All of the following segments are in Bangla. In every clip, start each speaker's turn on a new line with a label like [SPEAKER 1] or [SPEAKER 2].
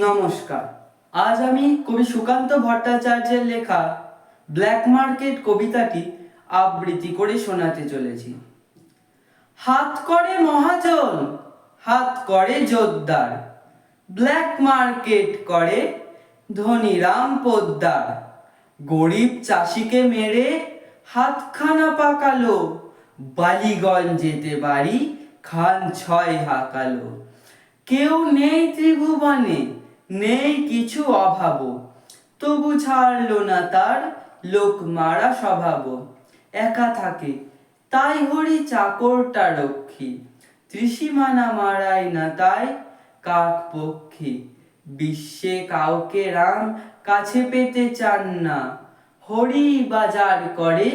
[SPEAKER 1] নমস্কার। আজ আমি কবি সুকান্ত ভট্টাচার্যের লেখা ব্ল্যাক মার্কেট কবিতাটি আবৃত্তি করে শোনাতে চলেছি। হাত করে মহাজন, হাত করে জোরদার। ব্ল্যাক মার্কেট করে ধনীরাম পোদ্দার। গরিব চাষিকে মেরে হাতখানা পাকালো। বালিগঞ্জ যেতে বাড়ি খান ছয় হাকালো। কেউ নেই ত্রিভুবনে নেই কিছু অভাব তবু ছাড়লো না তার লোক মারা স্বভাব একা থাকে, তাই হরি চাকরটা রক্ষী। ত্রিসীমানা মারাই না তাই কাক পক্ষী। বিশ্বে কাউকে রাম কাছে পেতে চান না। হরি বাজার করে,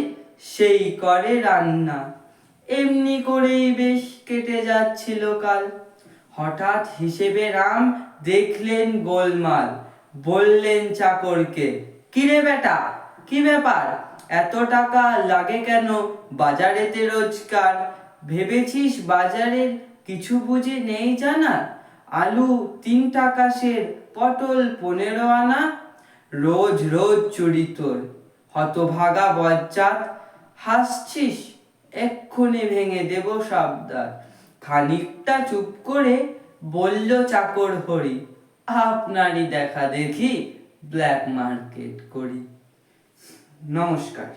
[SPEAKER 1] সেই করে রান্না। এমনি করেই বেশ কেটে যাচ্ছিল কাল। হঠাৎ হিসেবে রাম দেখলেন গোলমাল, বললেন চাকরকে, কিরে বেটা, কি ব্যাপার? এত টাকা লাগে কেন? বাজারেতে রোজকার ভেবেছিস বাজারের কিছু বুঝে নেই জানা? আলু তিন টাকা সের, পটল পনেরো আনা? রোজ রোজ চুরি তোর। হতভাগা বজ্জাত, হাসছিস? এক্ষুনি ভেঙে দেব সাবধান। খানিকটা চুপ করে বলল চাকর হরি আপনারই দেখা দেখি ব্ল্যাক মার্কেট করি। নমস্কার।